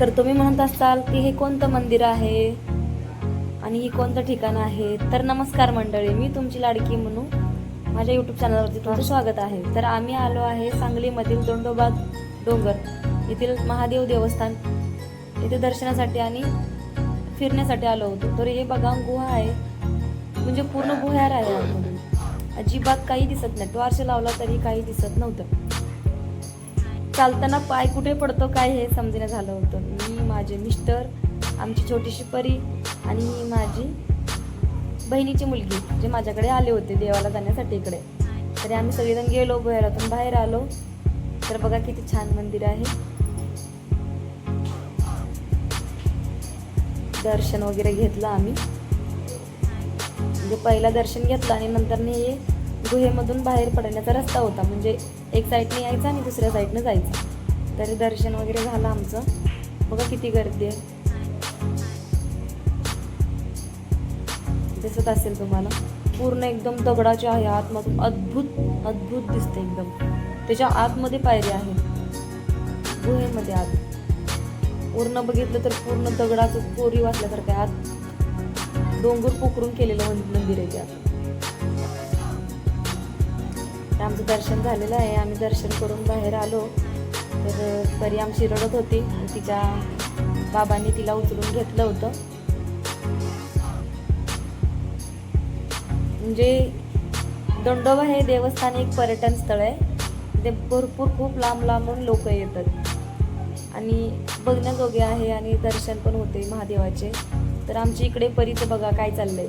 तर तुम्ही म्हणत असाल की हे कोणतं मंदिर आहे? आणि ही कोणतं ठिकाण आहे? तर नमस्कार मंडळी मी तुमची लाडकी म्हणू माझ्या यूट्यूब चॅनलवरती तुमचं स्वागत आहे. तर आम्ही आलो आहे सांगलीमधील दोंडोबा डोंगर येथील महादेव देवस्थान. इथे दर्शनासाठी आणि फिरण्यासाठी आलो होतो. तर हे बघा गुहा आहे. म्हणजे पूर्ण गुहार आहे आतमधून अजिबात काही दिसत नाही. टॉर्च लावला तरी काही दिसत नव्हतं. चालताना पाय कुठे पडतो काय हे समजेनं झालं होतं. मी माझे मिस्टर आमची छोटीशी परी आणि माझी बहिणीची मुलगी जे माझ्याकडे आले होते देवाला जाण्यासाठी इकडे. तरी आम्ही सगळेजण गेलो भैरातून बाहेर आलो. तर बघा किती छान मंदिर आहे. दर्शन वगैरे घेतलं आम्ही. म्हणजे पहिला दर्शन घेतलं आणि नंतर हे गुहेमधून बाहेर पडण्याचा रस्ता होता. म्हणजे एक साईडने यायचा आणि दुसऱ्या साईडनं जायचं. तरी दर्शन वगैरे झालं आमचं. बघा किती गर्दी आहे. दिसत असेल तुम्हाला. पूर्ण एकदम दगडाचे आहे आतमधून अद्भुत अद्भुत दिसते एकदम. त्याच्या आतमध्ये पायरी आहे गुहेमध्ये आत. पूर्ण बघितलं तर पूर्ण दगडाचं कोरीव असल्यासारखं आहे. आत डोंगर पोखरून केलेलं मंदिर आहे त्यात तर आमचं दर्शन झालेलं आहे. आम्ही दर्शन करून बाहेर आलो. तर परी आमची रडत होती. तिच्या बाबांनी तिला उचलून घेतलं होतं. म्हणजे दंडोबा हे देवस्थान एक पर्यटन स्थळ आहे. ते भरपूर खूप लांब लांबून लोक येतात. आणि बघण्याजोगे आहे आणि दर्शन पण होते महादेवाचे. तर आमच्या इकडे परीचं बघा काय चाललंय.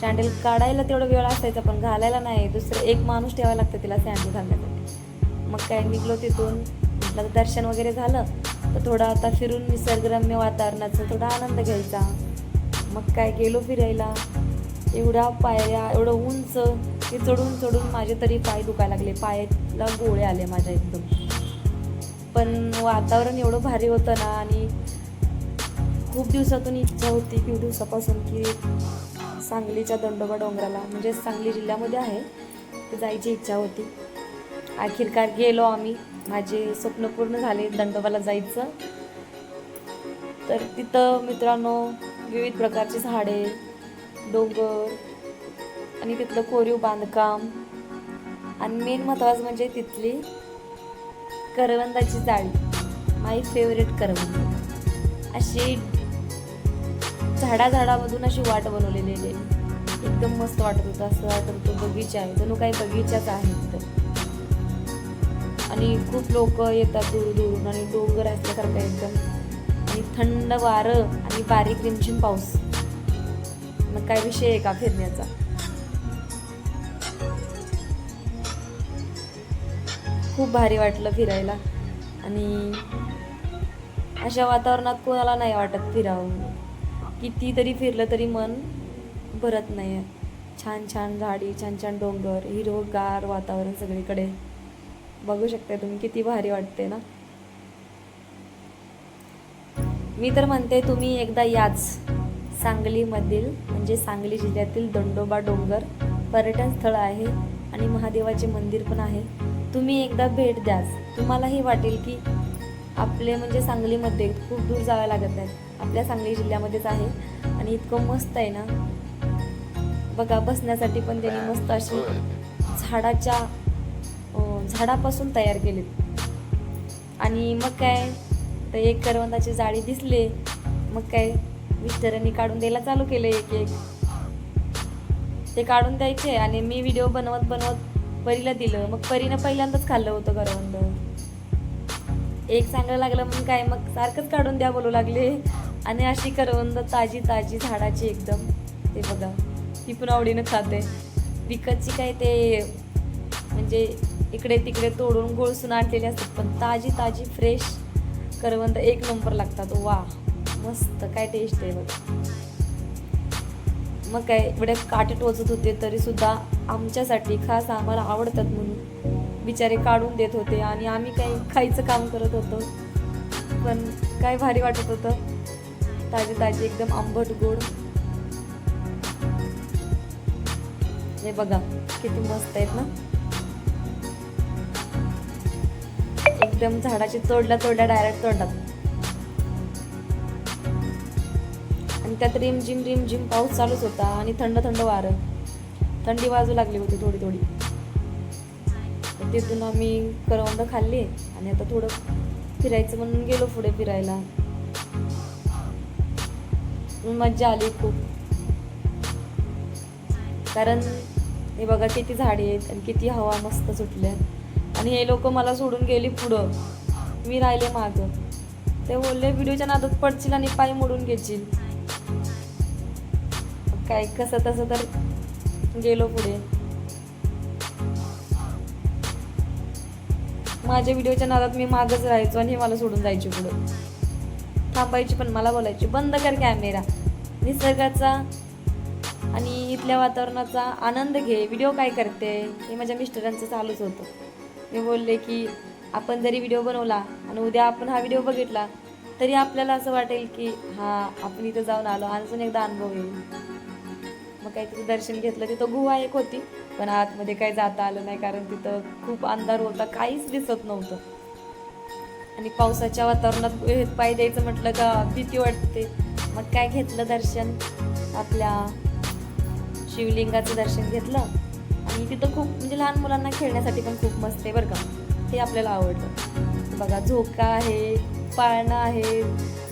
सँडल काढायला तेवढा वेळ असायचा पण घालायला नाही. दुसरं एक माणूस ठेवायला लागतं तिला सँडल घालण्यासाठी. मग काय निघलो तिथून. म्हटलं दर्शन वगैरे झालं तर थोडं आता फिरून निसर्गरम्य वातावरणाचा थोडा आनंद घ्यायचा. मग काय गेलो फिरायला. एवढ्या पायऱ्या एवढं उंच की चढून चढून माझे तरी पाय दुखायला लागले. पायाला गोळे आले माझ्या एकदम. पण वातावरण एवढं भारी होतं ना आणि खूप दिवसातून इच्छा होती खूप दिवसापासून की सांगलीच्या दंडोबा डोंगराला म्हणजे सांगली जिल्ह्यामध्ये आहे ते जायची इच्छा होती. अखेरकार गेलो आम्ही माझे स्वप्न पूर्ण झाले दंडोबाला जायचं. तर तिथं मित्रांनो विविध प्रकारची झाडे डोंगर आणि तिथलं कोरीव बांधकाम. आणि मेन महत्त्वाचं म्हणजे तिथली करवंदाची जाळी माय फेवरेट करवंद. अशी झाडा झाडामधून अशी वाट बनवलेली आहे. एकदम मस्त वाटत होतं. असं वाटत होतं बगीचा आहे. जणू काही बगीचाच आहे तिथं. आणि खूप लोक येतात दूर दूरून आणि डोंगर असल्यासारखं एकदम. आणि थंड वारं आणि बारीक रिमझिम पाऊस. मग काय विषय आहे का फिरण्याचा? खूप भारी वाटलं फिरायला. आणि अशा वातावरणात कोणाला नाही वाटत फिरावं कितीतरी किती तरी फिरलं तरी मन भरत नाही आहे छान छान झाडी छान छान डोंगर हिरवगार वातावरण सगळीकडे. बघू शकता तुम्ही किती भारी वाटते ना? मी तर म्हणते तुम्ही एकदा याच सांगलीमधील म्हणजे सांगली जिल्ह्यातील दंडोबा डोंगर पर्यटन स्थळ आहे आणि महादेवाचे मंदिर पण आहे. तुम्ही एकदा भेट द्याच. तुम्हालाही वाटेल की आपले म्हणजे सांगलीमध्ये खूप दूर जावं लागत नाही आपल्या सांगली जिल्ह्यामध्येच आहे. आणि इतकं मस्त आहे ना. बघा बसण्यासाठी पण त्यांनी मस्त अशी झाडाच्या झाडापासून तयार केलेत. आणि मग काय तर एक करवंदाची जाळी दिसले. मग काय मिस्टरांनी काढून द्यायला चालू केले एक एक. ते काढून द्यायचे आणि मी व्हिडिओ बनवत बनवत परीला दिलं. मग परीनं पहिल्यांदाच खाल्लं होतं करवंद. एक चांगलं लागलं मग काय मग सारखंच काढून द्या बोलू लागले. आणि अशी करवंद ताजी ताजी झाडाची एकदम ते बघा ती पण आवडीनं खाते. विकतची काय ते म्हणजे इकडे तिकडे तोडून गोळसून आणलेली असतात पण ताजी ताजी फ्रेश करवंद एक नंबर लागतात. वा मस्त काय टेस्ट आहे बघा. मग काय एवढे काटे टोचत होते तरी सुद्धा आमच्यासाठी खास आम्हाला आवडतात म्हणून बिचारे काढून देत होते. आणि आम्ही काही खायचं काम करत होतो पण काय भारी वाटत होतं. ताजे ताजे एकदम आंबट गोड. हे बघा किती मस्त आहेत ना? एकदम झाडाची तोडल्या तोडल्या डायरेक्ट तोडतात. आणि त्यात रिम रिमझिम रिम पाऊस चालूच होता आणि थंड थंड वारं. थंडी वाजू लागली होती थोडी थोडी. तिथून आम्ही करवंद खाल्ली आणि आता थोडं फिरायचं म्हणून गेलो पुढे फिरायला. मज्जा आली खूप. कारण हे बघा किती झाडे आहेत आणि किती हवा मस्त सुटल्या. आणि हे लोक मला सोडून गेली पुढं. मी राहिले मागं. ते बोलले व्हिडिओच्या नादात पडशील आणि पाय मोडून घेशील. काय कसं तसं तर गेलो पुढे. माझ्या व्हिडिओच्या नादात मी मागच राहायचो आणि हे मला सोडून जायचे पुढं. थांबायची पण मला बोलायची. बंद कर कॅमेरा निसर्गाचा आणि इथल्या वातावरणाचा आनंद घे. व्हिडिओ काय करते? हे माझ्या मिस्टरांचं चालूच होतं. मी बोलले की आपण जरी व्हिडिओ बनवला आणि उद्या आपण हा व्हिडिओ बघितला तरी आपल्याला असं वाटेल की हा आपण इथं जाऊन आलो. अजून एकदा अनुभव येईल. मग काहीतरी दर्शन घेतलं. तिथं गुहा एक होती पण आतमध्ये काही जाता आलं नाही कारण तिथं खूप अंधार होता. काहीच दिसत नव्हतं. आणि पावसाच्या वातावरणात पाय द्यायचं म्हटलं का भीती वाटते. मग काय घेतलं दर्शन? आपल्या शिवलिंगाचं दर्शन घेतलं. आणि तिथं खूप म्हणजे लहान मुलांना खेळण्यासाठी पण खूप मस्त आहे बरं का. ते आपल्याला आवडलं. बघा झोका आहे पाळणं आहे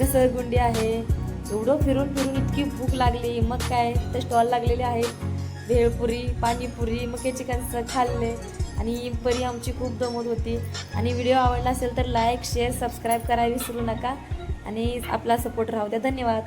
घसरगुंडी आहे. एवढं फिरून फिरून इतकी भूक लागली. मग काय? तर स्टॉल लागलेले आहेत. भेळपुरी पाणीपुरी मग चिकनचं खाल्ले. आणि परी आमची खूप दमत होती. आणि व्हिडिओ आवडला असेल तर लाईक शेअर सबस्क्राईब करायला विसरू नका. आणि आपला सपोर्ट राहू द्या. धन्यवाद.